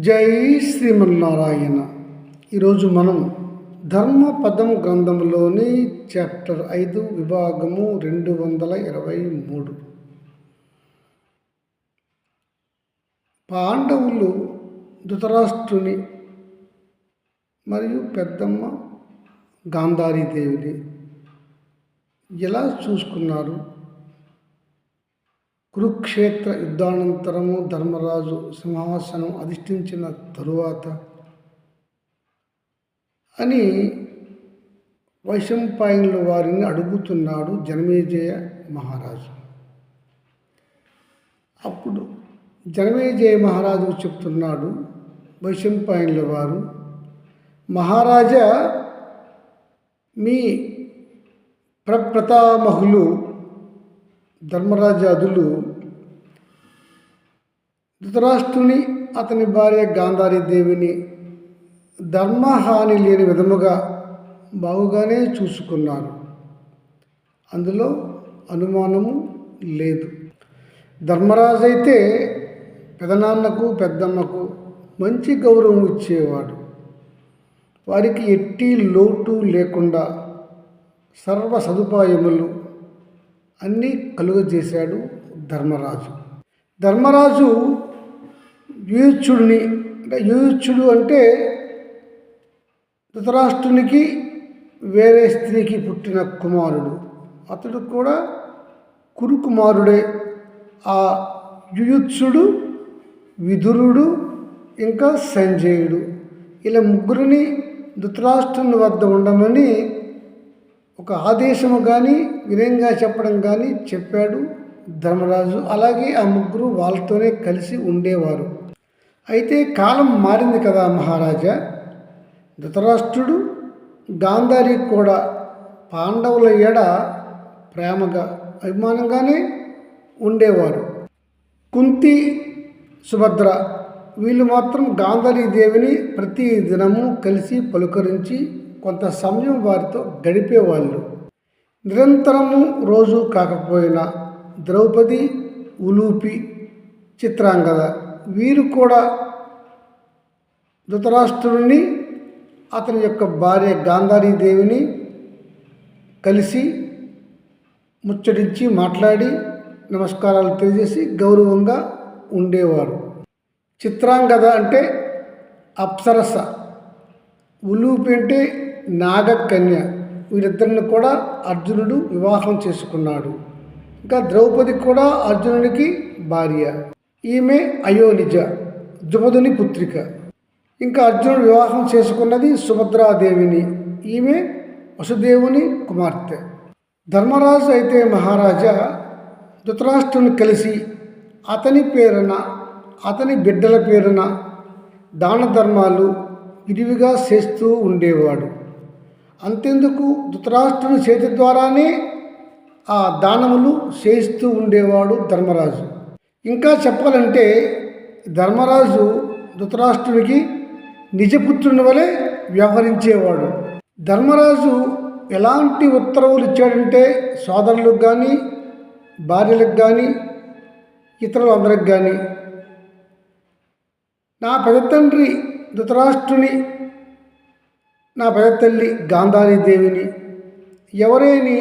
జై శ్రీమన్నారాయణ. ఈరోజు మనం ధర్మపదం గ్రంథంలోని చాప్టర్ ఐదు విభాగము రెండు వందల ఇరవై మూడు. పాండవులు ధృతరాష్ట్రుని మరియు పెద్దమ్మ గాంధారీదేవిని ఎలా చూసుకున్నారు? కురుక్షేత్ర యుద్ధానంతరము ధర్మరాజు సింహాసనం అధిష్ఠించిన తరువాత అని వైశంపాయనుల వారిని అడుగుతున్నాడు జనమేజయ మహారాజు. అప్పుడు జనమేజయ మహారాజు చెప్తున్నాడు వైశంపాయనుల వారు మహారాజా మీ ప్రప్రతామహులు ధర్మరాజాదులు ధృతరాష్ట్రుని అతని భార్య గాంధారీదేవిని ధర్మహాని లేని విధముగా బాగుగానే చూసుకున్నారు. అందులో అనుమానము లేదు. ధర్మరాజు అయితే పెదనాన్నకు పెద్దమ్మకు మంచి గౌరవం ఇచ్చేవాడు. వారికి ఎట్టి లోటు లేకుండా సర్వ సదుపాయములు అన్నీ కలుగజేశాడు ధర్మరాజు. ధర్మరాజు యుయుచ్చుడిని అంటే యుయుచ్చుడు అంటే ధృతరాష్ట్రునికి వేరే స్త్రీకి పుట్టిన కుమారుడు. అతడు కూడా కురుకుమారుడే. ఆ యుయుత్సుడు విదురుడు ఇంకా సంజయుడు. ఇలా ముగ్గురిని ధృతరాష్ట్రుని వద్ద ఉండమని ఒక ఆదేశము కానీ వినయంగా చెప్పడం కానీ చెప్పాడు ధర్మరాజు. అలాగే ఆ ముగ్గురు వాళ్ళతోనే కలిసి ఉండేవారు. అయితే కాలం మారింది కదా మహారాజా. ధృతరాష్ట్రుడు గాంధారి కూడా పాండవుల ఎడ ప్రేమగా అభిమానంగానే ఉండేవారు. కుంతి సుభద్ర వీళ్ళు మాత్రం గాంధారీ దేవిని ప్రతి దినము కలిసి పలుకరించి కొంత సమయం వారితో గడిపేవాళ్ళు నిరంతరము రోజు కాకపోయినా ద్రౌపది ఉలూపి చిత్రాంగద వీరు కూడా ధృతరాష్ట్రుడిని అతని యొక్క భార్య గాంధారీదేవిని కలిసి ముచ్చటించి మాట్లాడి నమస్కారాలు తెలియజేసి గౌరవంగా ఉండేవారు. చిత్రాంగద అంటే అప్సరస. ఉలూపి నాగకన్య. వీరిద్దరిని కూడా అర్జునుడు వివాహం చేసుకున్నాడు. ఇంకా ద్రౌపది కూడా అర్జునునికి భార్య. ఈమె అయోనిజ ద్రుపదుని పుత్రిక. ఇంకా అర్జునుడు వివాహం చేసుకున్నది సుభద్రాదేవిని. ఈమె వసుదేవుని కుమార్తె. ధర్మరాజు అయితే మహారాజా ధృతరాష్ట్రుని కలిసి అతని పేరున అతని బిడ్డల పేరున దాన ధర్మాలు విరివిగా చేస్తూ ఉండేవాడు. అంతెందుకు ధృతరాష్ట్రుని చేతి ద్వారానే ఆ దానములు చేయిస్తూ ఉండేవాడు ధర్మరాజు. ఇంకా చెప్పాలంటే ధర్మరాజు ధృతరాష్ట్రునికి నిజపుత్రుని వలె వ్యవహరించేవాడు. ధర్మరాజు ఎలాంటి ఉత్తర్వులు ఇచ్చాడంటే సోదరులకు కానీ భార్యలకు కానీ ఇతరులందరికి కానీ నా పెద్ద తండ్రి ధృతరాష్ట్రుని నా పెద్ద తల్లి గాంధారీదేవిని ఎవరేని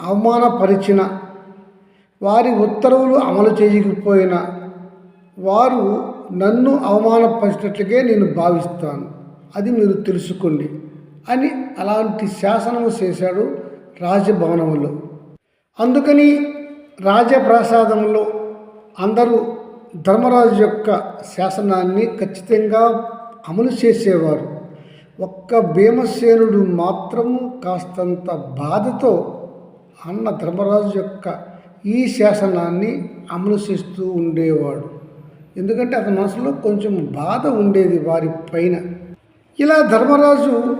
అవమానపరిచిన వారి ఉత్తర్వులు అమలు చేయకపోయినా వారు నన్ను అవమానపరిచినట్లుగే నేను భావిస్తాను. అది మీరు తెలుసుకోండి అని అలాంటి శాసనము చేశాడు రాజభవనంలో అందుకని రాజప్రసాదంలో అందరూ ధర్మరాజు యొక్క శాసనాన్ని ఖచ్చితంగా అమలు చేసేవారు. ఒక్క భీమసేనుడు మాత్రము కాస్తంత బాధతో అన్న ధర్మరాజు యొక్క ఈ శాసనాన్ని అమలు చేస్తూ ఉండేవాడు. ఎందుకంటే అతని మనసులో కొంచెం బాధ ఉండేది వారి పైన. ఇలా ధర్మరాజు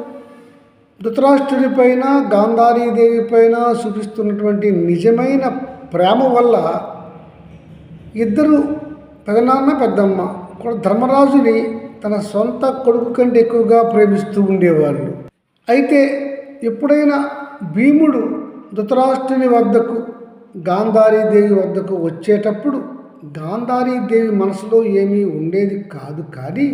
ధృతరాష్ట్రుడి పైన గాంధారీదేవి పైన చూపిస్తున్నటువంటి నిజమైన ప్రేమ వల్ల ఇద్దరు పెదనాన్న పెద్దమ్మ కూడా ధర్మరాజుని తన సొంత కొడుకు కంటే ఎక్కువగా ప్రేమిస్తూ ఉండేవాళ్ళు. అయితే ఎప్పుడైనా భీముడు ధృతరాష్ట్రుని వద్దకు గాంధారీదేవి వద్దకు వచ్చేటప్పుడు గాంధారీదేవి మనసులో ఏమీ ఉండేది కాదు కానీ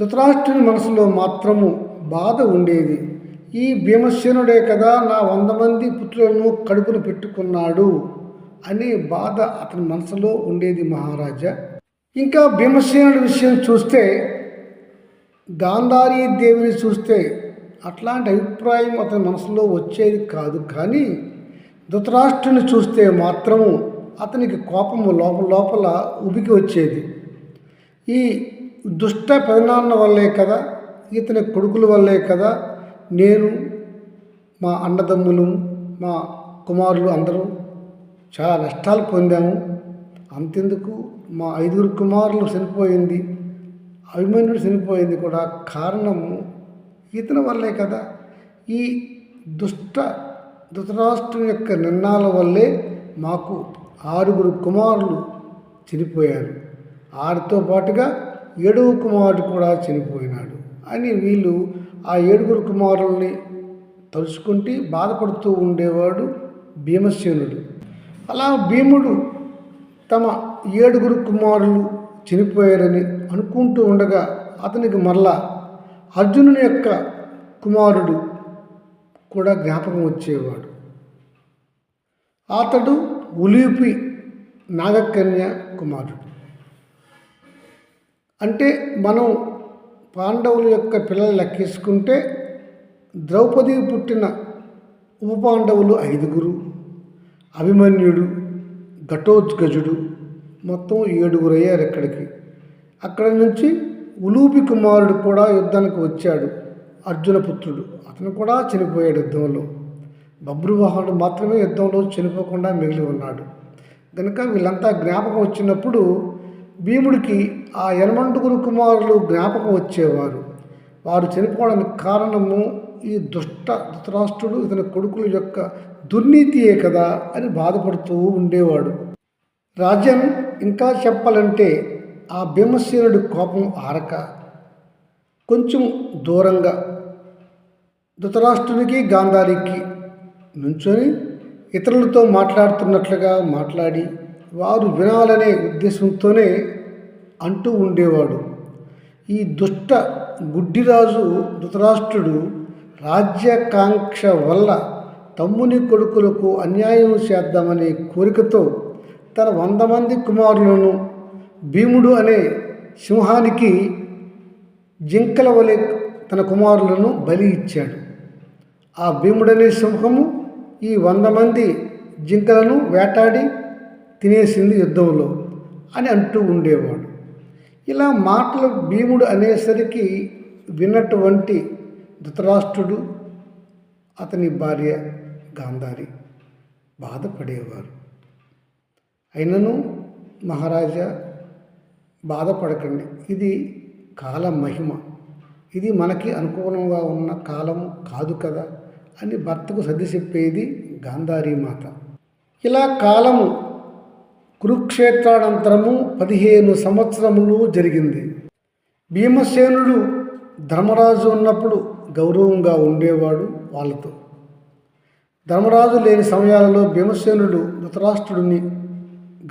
ధృతరాష్ట్రుని మనసులో మాత్రము బాధ ఉండేది. ఈ భీమసేనుడే కదా నా వంద మంది పుత్రులను కడుపును పెట్టుకున్నాడు అనే బాధ అతని మనసులో ఉండేది మహారాజా. ఇంకా భీమసేనుడి విషయం చూస్తే గాంధారీ దేవిని చూస్తే అట్లాంటి అభిప్రాయం అతని మనసులో వచ్చేది కాదు. కానీ ధృతరాష్ట్రుని చూస్తే మాత్రము అతనికి కోపము లోపల లోపల ఉబికి వచ్చేది. ఈ దుష్ట పెదనాన్న వల్లే కదా ఇతని కొడుకుల వల్లే కదా నేను మా అన్నదమ్ములు మా కుమారులు అందరూ చాలా నష్టాలు పొందాము. అంతెందుకు? మా ఐదుగురు కుమారులు చనిపోయింది అభిమన్యుడు చనిపోయింది కూడా కారణము ఇతని వల్లే కదా. ఈ దుష్ట ధృతరాష్ట్రం యొక్క నిర్ణయాల వల్లే మాకు ఆరుగురు కుమారులు చనిపోయారు. ఆరితో పాటుగా ఏడవ కుమారుడు కూడా చనిపోయినాడు అని వీళ్ళు ఆ ఏడుగురు కుమారుల్ని తలుచుకుంటే బాధపడుతూ ఉండేవాడు భీమసేనుడు. అలా భీముడు తమ ఏడుగురు కుమారులు చనిపోయారని అనుకుంటూ ఉండగా అతనికి మరలా అర్జునుని యొక్క కుమారుడు కూడా జ్ఞాపకం వచ్చేవాడు. అతడు ఉలిపి నాగకన్య కుమారుడు. అంటే మనం పాండవుల యొక్క పిల్లలు లెక్కేసుకుంటే ద్రౌపది పుట్టిన ఉప పాండవులు ఐదుగురు అభిమన్యుడు ఘటోత్కజుడు మొత్తం ఏడుగురు అయ్యారు ఇక్కడికి. అక్కడ నుంచి ఉలూపి కుమారుడు కూడా యుద్ధానికి వచ్చాడు అర్జున పుత్రుడు. అతను కూడా చనిపోయాడు యుద్ధంలో. బబ్రువాహనుడు మాత్రమే యుద్ధంలో చనిపోకుండా మిగిలి ఉన్నాడు. కనుక వీళ్ళంతా జ్ఞాపకం వచ్చినప్పుడు భీముడికి ఆ యనమంటుగురు కుమారులు జ్ఞాపకం వచ్చేవారు. వారు చనిపోవడానికి కారణము ఈ దుష్ట ధృతరాష్ట్రుడు ఇతని కొడుకుల యొక్క దుర్నీతియే కదా అని బాధపడుతూ ఉండేవాడు. రాజన్ ఇంకా చెప్పాలంటే ఆ భీమసేనుడి కోపం ఆరక కొంచెం దూరంగా ధృతరాష్ట్రునికి గాంధారికి నుంచొని ఇతరులతో మాట్లాడుతున్నట్లుగా మాట్లాడి వారు వినాలనే ఉద్దేశంతోనే అంటూ ఉండేవాడు. ఈ దుష్ట గుడ్డిరాజు ధృతరాష్ట్రుడు రాజ్యాకాంక్ష వల్ల తమ్ముని కొడుకులకు అన్యాయం చేద్దామనే కోరికతో తన వంద మంది కుమారులను భీముడు అనే సింహానికి జింకల వలె తన కుమారులను బలి ఇచ్చాడు. ఆ భీముడనే సింహము ఈ వంద మంది జింకలను వేటాడి తినేసింది యుద్ధంలో అని అంటూ ఉండేవాడు. ఇలా మాటలు భీముడు అనేసరికి విన్నటువంటి ధృతరాష్ట్రుడు అతని భార్య గాంధారి బాధపడేవారు. అయినను మహారాజా బాధపడకండి. ఇది కాల మహిమ. ఇది మనకి అనుకూలంగా ఉన్న కాలము కాదు కదా అని భర్తకు సర్ది చెప్పేది గాంధారీ మాత. ఇలా కాలము కురుక్షేత్రానంతరము పదిహేను సంవత్సరములు జరిగింది. భీమసేనుడు ధర్మరాజు ఉన్నప్పుడు గౌరవంగా ఉండేవాడు వాళ్ళతో. ధర్మరాజు లేని సమయాలలో భీమసేనుడు ధృతరాష్ట్రుడిని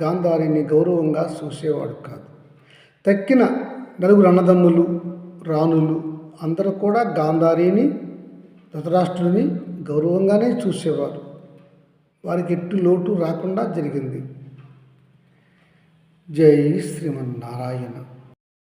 గాంధారిని గౌరవంగా చూసేవాడు కాదు. తక్కిన నలుగురు అన్నదమ్ములు రాణులు అందరూ కూడా గాంధారిని ధృతరాష్ట్రుని గౌరవంగానే చూసేవారు. వారికి ఎట్టు లోటు రాకుండా జరిగింది. జై శ్రీమన్నారాయణ.